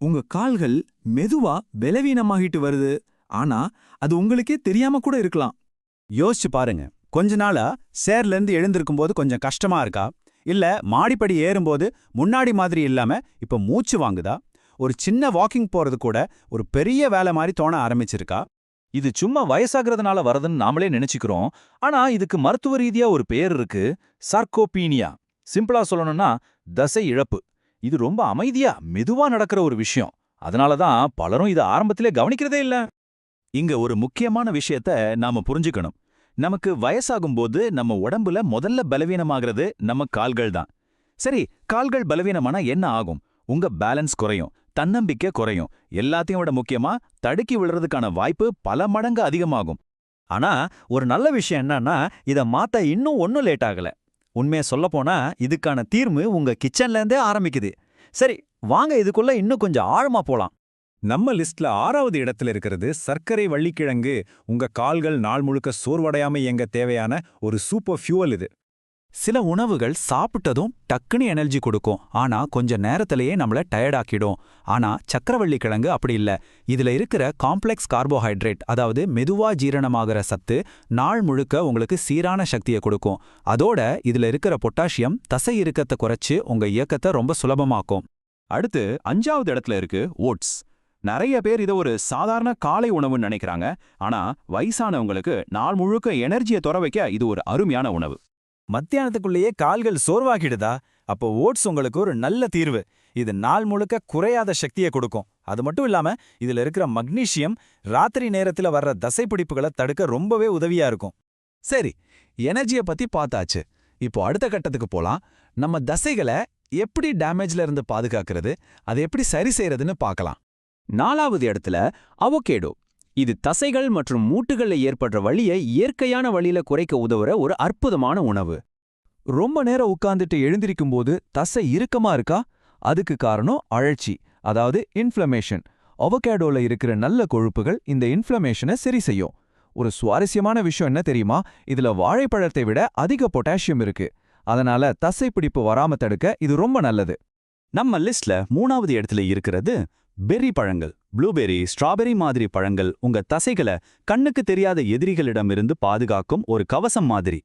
உங்க கால்கள் மெதுவா பலவீனமாகிட்டு வருது. ஆனா அது உங்களுக்கே தெரியாம கூட இருக்கலாம். யோசிச்சு பாருங்க. கொஞ்ச நாளா சேர்ல இருந்து எழுந்திருக்கும் போது கொஞ்சம் கஷ்டமா இருக்கா? இல்ல மாடிப்படி ஏறும்போது முன்னாடி மாதிரி இல்லாம இப்ப மூச்சு வாங்குதா? ஒரு சின்ன வாக்கிங் போறது கூட ஒரு பெரிய வேலை மாதிரி தோண ஆரம்பிச்சிருக்கா? இது சும்மா வயசாகிறதுனால வரதுன்னு நாமளே நினைச்சுக்கிறோம். ஆனா இதுக்கு மருத்துவ ரீதியா ஒரு பேர் இருக்கு. சார்கோபீனியா சிம்பிளா சொல்லணும்னா தசை இழப்பு. இது ரொம்ப அமைதியா மெதுவா நடக்கிற ஒரு விஷயம். அதனால தான் பலரும் இதை ஆரம்பத்திலே கவனிக்கிறதே இல்ல. இங்க ஒரு முக்கியமான விஷயத்த நாம புரிஞ்சுக்கணும். நமக்கு வயசாகும்போது நம்ம உடம்புல முதல்ல பலவீனமாகிறது நம்ம கால்கள் தான். சரி கால்கள் பலவீனமானா என்ன ஆகும்? உங்க பேலன்ஸ் குறையும் தன்னம்பிக்கை குறையும். எல்லாத்தையும் விட முக்கியமா தடுக்கி விழுறதுக்கான வாய்ப்பு பல மடங்கு அதிகமாகும். ஆனா ஒரு நல்ல விஷயம் என்னன்னா இத மாத்த இன்னும் ஒன்னும் லேட் ஆகல. உண்மையை சொல்லப்போனா இதுக்கான தீர்வு உங்க கிச்சன்ல இருந்தே ஆரம்பிக்குது. சரி வாங்க இதுக்குள்ள இன்னும் கொஞ்சம் ஆழமா போலாம். நம்ம லிஸ்ட்ல ஆறாவது இடத்துல இருக்கிறது சர்க்கரை வள்ளிக்கிழங்கு. உங்க கால்கள் நாள் முழுக்க சோர்வடையாம இயங்க தேவையான ஒரு சூப்பர் ஃபியூவல் இது. சில உணவுகள் சாப்பிட்டதும் டக்குன்னு எனர்ஜி கொடுக்கும். ஆனா கொஞ்ச நேரத்திலேயே நம்மள டயர்டாக்கிடும் ஆனா சக்கரவள்ளி கிழங்கு அப்படி இல்ல. இதுல இருக்கிற காம்ப்ளெக்ஸ் கார்போஹைட்ரேட் அதாவது மெதுவா ஜீரணமாகிற சத்து நாள் முழுக்க உங்களுக்கு சீரான சக்தியை கொடுக்கும். அதோட இதுல இருக்கிற பொட்டாசியம் தசை இறுக்கத்தை குறைச்சு உங்க இயக்கத்தை ரொம்ப சுலபமாக்கும். அடுத்து அஞ்சாவது இடத்துல இருக்கு ஓட்ஸ். நிறைய பேர் இதை ஒரு சாதாரண காலை உணவுன்னு நினைக்கிறாங்க. ஆனா வயசானவங்களுக்கு நாள் முழுக்க எனர்ஜியை துற வைக்க இது ஒரு அருமையான உணவு. மத்தியானத்துக்குள்ளேயே கால்கள் சோர்வாகிடுதா? அப்போ ஓட்ஸ் உங்களுக்கு ஒரு நல்ல தீர்வு. இது நாள் முழுக்க குறையாத சக்தியை கொடுக்கும். அது மட்டும் இல்லாம இதுல இருக்கிற மக்னீஷியம் ராத்திரி நேரத்துல வர்ற தசைப்பிடிப்புகளை தடுக்க ரொம்பவே உதவியா இருக்கும். சரி எனர்ஜியை பத்தி பார்த்தாச்சு. இப்போ அடுத்த கட்டத்துக்கு போலாம். நம்ம தசைகளை எப்படி டேமேஜ்ல இருந்து பாதுகாக்கிறது? அதை எப்படி சரி செய்யறதுன்னு பார்க்கலாம். நாலாவது இடத்துல அவோகேடோ. இது தசைகள் மற்றும் மூட்டுகள்ல ஏற்படுற வழியை இயற்கையான வழியில குறைக்க உதவுற ஒரு அற்புதமான உணவு. ரொம்ப நேரம் உட்கார்ந்துட்டு எழுந்திருக்கும் போது தசை இறுக்கமா இருக்கா? அதுக்கு காரணம் அழற்சி அதாவது இன்ஃப்ளமேஷன் அவகேடோல இருக்கிற நல்ல கொழுப்புகள் இந்த இன்ஃப்ளமேஷனை சரி செய்யும். ஒரு சுவாரஸ்யமான விஷயம் என்ன தெரியுமா? இதுல வாழைப்பழத்தை விட அதிக பொட்டாசியம் இருக்கு. அதனால தசை பிடிப்பு வராம தடுக்க இது ரொம்ப நல்லது. நம்ம லிஸ்ட்ல மூணாவது இடத்துல இருக்கிறது பெர்ரி பழங்கள் ப்ளூபெர்ரி ஸ்ட்ராபெர்ரி மாதிரி பழங்கள் உங்க தசைகளை கண்ணுக்கு தெரியாத எதிரிகளிடமிருந்து பாதுகாக்கும் ஒரு கவசம் மாதிரி.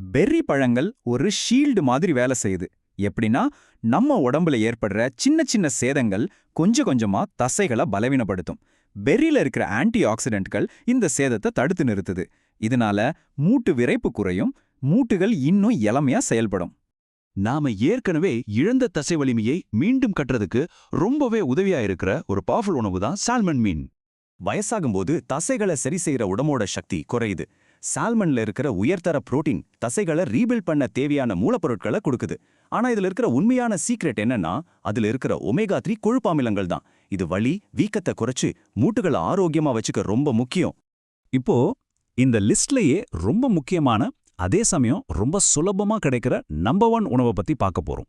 பெர்ரி பழங்கள் ஒரு ஷீல்டு மாதிரி வேலை செய்யுது. எப்படின்னா நம்ம உடம்புல ஏற்படுற சின்ன சின்ன சேதங்கள் கொஞ்சம் கொஞ்சமா தசைகளை பலவீனப்படுத்தும். பெர்ரியில் இருக்கிற ஆன்டி ஆக்சிடென்ட்கள் இந்த சேதத்தை தடுத்து நிறுத்துது. இதனால மூட்டு விரைப்பு குறையும் மூட்டுகள் இன்னும் இளமையா செயல்படும். நாம ஏற்கனவே இழந்த தசை வலிமையை மீண்டும் கட்டுறதுக்கு ரொம்பவே உதவியா இருக்கிற ஒரு பவர்ஃபுல் உணவு தான் சால்மன் மீன் வயசாகும்போது தசைகளை சரி செய்யற உடம்போட சக்தி குறையுது. சால்மன்ல இருக்கிற உயர்தர புரோட்டீன் தசைகளை ரீபில்ட் பண்ண தேவையான மூலப்பொருட்களை கொடுக்குது. ஆனா இதுல இருக்கிற உண்மையான சீக்ரெட் என்னன்னா அதுல இருக்கிற ஒமேகா த்ரீ கொழுப்பாமிலங்கள் தான். இது வலி வீக்கத்தை குறைச்சு மூட்டுகளை ஆரோக்கியமா வச்சுக்க ரொம்ப முக்கியம். இப்போ இந்த லிஸ்ட்லயே ரொம்ப முக்கியமான அதே சமயம் ரொம்ப சுலபமா கிடைக்கிற நம்பர் ஒன் உணவை பத்தி பார்க்க போறோம்.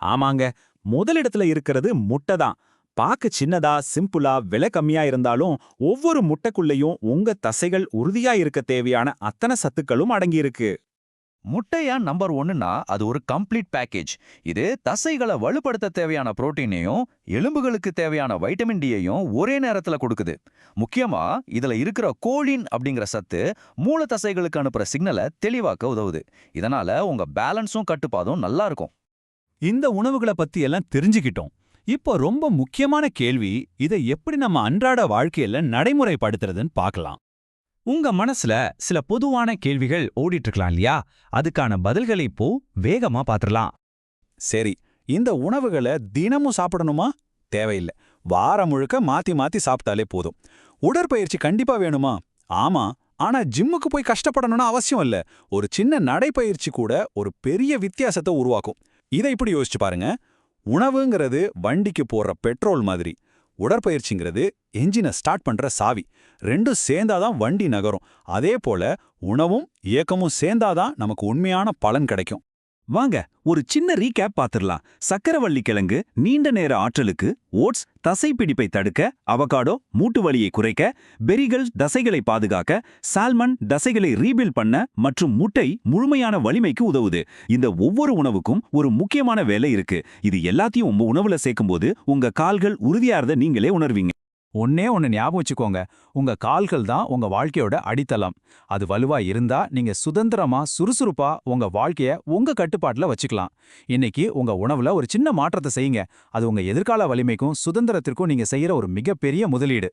ஆமாங்க முதலிடத்துல இருக்கிறது முட்டை தான். பார்க்க சின்னதா சிம்பிளா விலை கம்மியா இருந்தாலும் ஒவ்வொரு முட்டைக்குள்ளேயும் உங்க தசைகள் உறுதியா இருக்க தேவையான அத்தனை சத்துக்களும் அடங்கியிருக்கு. முட்டையா நம்பர் ஒன்னுனா அது ஒரு கம்ப்ளீட் பேக்கேஜ் இது தசைகளை வலுப்படுத்த தேவையான புரோட்டீனையும் எலும்புகளுக்கு தேவையான வைட்டமின் டியையும் ஒரே நேரத்துல கொடுக்குது. முக்கியமா இதுல இருக்கிற கோலின் அப்படிங்கிற சத்து மூல தசைகளுக்கு அனுப்புற சிக்னலை தெளிவாக்க உதவுது. இதனால உங்க பேலன்ஸும் கட்டுப்பாடும் நல்லா இருக்கும். இந்த உணவுகளை பத்தி எல்லாம் தெரிஞ்சுக்கிட்டோம். இப்போ ரொம்ப முக்கியமான கேள்வி இதை எப்படி நம்ம அன்றாட வாழ்க்கையில நடைமுறைப்படுத்துறதுன்னு பார்க்கலாம். உங்க மனசுல சில பொதுவான கேள்விகள் ஓடிட்டு இருக்கலாம் இல்லையா? அதுக்கான பதில்களை இப்போ வேகமா பாத்துடலாம் சரி இந்த உணவுகளை தினமும் சாப்பிடணுமா? தேவையில்லை. வாரம் முழுக்க மாத்தி மாத்தி சாப்பிட்டாலே போதும். உடற்பயிற்சி கண்டிப்பா வேணுமா? ஆமா ஆனா ஜிம்முக்கு போய் கஷ்டப்படணும்னு அவசியம் இல்ல. ஒரு சின்ன நடைப்பயிற்சி கூட ஒரு பெரிய வித்தியாசத்தை உருவாக்கும். இதை இப்படி யோசிச்சு பாருங்க. உணவுங்கிறது வண்டிக்கு போற பெட்ரோல் மாதிரி. உடற்பயிற்சிங்கிறது என்ஜினை ஸ்டார்ட் பண்ற சாவி. ரெண்டும் சேர்ந்தாதான் வண்டி நகரும். அதே போல உணவும் இயக்கமும் சேர்ந்தாதான் நமக்கு உண்மையான பலன் கிடைக்கும். வாங்க ஒரு சின்ன ரீகேப் பாத்துரலாம். சக்கரவள்ளி கிழங்கு நீண்ட நேர ஆற்றலுக்கு ஓட்ஸ் தசை பிடிப்பை தடுக்க அவகாடோ மூட்டு வலியை குறைக்க பெரிகள் தசைகளை பாதுகாக்க சால்மன் தசைகளை ரீபில் பண்ண மற்றும் முட்டை முழுமையான வலிமைக்கு உதவுது. இந்த ஒவ்வொரு உணவுக்கும் ஒரு முக்கியமான வேலை இருக்கு. இது எல்லாத்தையும் உங்க உணவுல சேர்க்கும்போது உங்க கால்கள் உறுதியாரத நீங்களே உணர்வீங்க. ஒன்னே ஒன்று ஞாபகம் வச்சுக்கோங்க. உங்க கால்கள் தான் உங்க வாழ்க்கையோட அடித்தளம். அது வலுவா இருந்தா நீங்க சுதந்திரமா சுறுசுறுப்பா உங்க வாழ்க்கைய உங்க கட்டுப்பாட்டுல வச்சுக்கலாம். இன்னைக்கு உங்க உணவுல ஒரு சின்ன மாற்றத்தை செய்யுங்க. அது உங்க எதிர்கால வலிமைக்கும் சுதந்திரத்திற்கும் நீங்க செய்யற ஒரு மிகப்பெரிய முதலீடு.